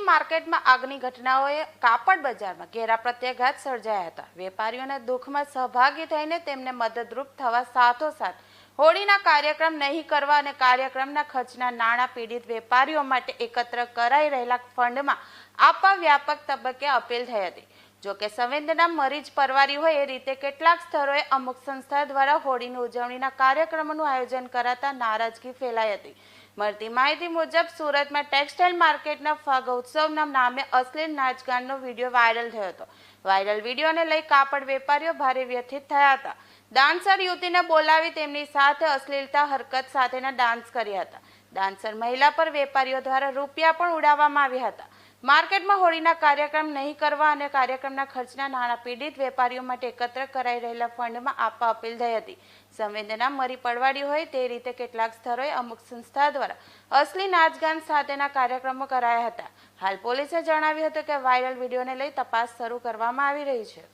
માર્કેટમાં આગની ઘટનાઓએ કાપડ બજારમાં ઘેરા પ્રત્યાઘાત સર્જાયા હતા. વેપારીઓને દુઃખમાં સહભાગી થઈને તેમને મદદરૂપ થવા સાથોસાથ હોળીના કાર્યક્રમ નહીં કરવા અને કાર્યક્રમના ખર્ચના નાણાં પીડિત વેપારીઓ માટે એકત્ર કરાઈ રહેલા ફંડમાં આપવા વ્યાપક તબક્કે અપીલ થઈ હતી. જો કે સંવેદના મરીજ પરવારી હોય એ રીતે કેટલાક સ્થળોએ અમુક સંસ્થા દ્વારા હોળીની ઉજવણીના કાર્યક્રમોનું આયોજન કરાતા નારાજગી ફેલાઈ હતી. મળતી માહિતી મુજબ સુરતમાં ટેક્સટાઇલ માર્કેટના ફગ ઉત્સવના નામે અશ્લીલ નાચગાનનો વીડિયો વાયરલ થયો હતો. વાયરલ વિડીયોને લઈ કાપડ વેપારીઓ ભારે વ્યથિત થયા હતા. ડાન્સર યુવતીને બોલાવી તેમની સાથે અશ્લીલતા હરકત સાથેના ડાન્સ કર્યા હતા. ડાન્સર મહિલા પર વેપારીઓ દ્વારા રૂપિયા પણ ઉડાવવામાં આવ્યા હતા. માર્કેટમાં હોળીના કાર્યક્રમ નહીં કરવા અને કાર્યક્રમના ખર્ચના નાણાં પીડિત વેપારીઓ માટે એકત્ર કરાઈ રહેલા ફંડમાં આપવા અપીલ થઈ હતી. સંવેદના મરી પડવાડી હોય તે રીતે કેટલાક સ્થળોએ અમુક સંસ્થા દ્વારા અસલી નાચગાન સાથેના કાર્યક્રમો કરાયા હતા. હાલ પોલીસે જણાવ્યું હતું કે વાયરલ વિડીયોને લઈ તપાસ શરૂ કરવામાં આવી રહી છે.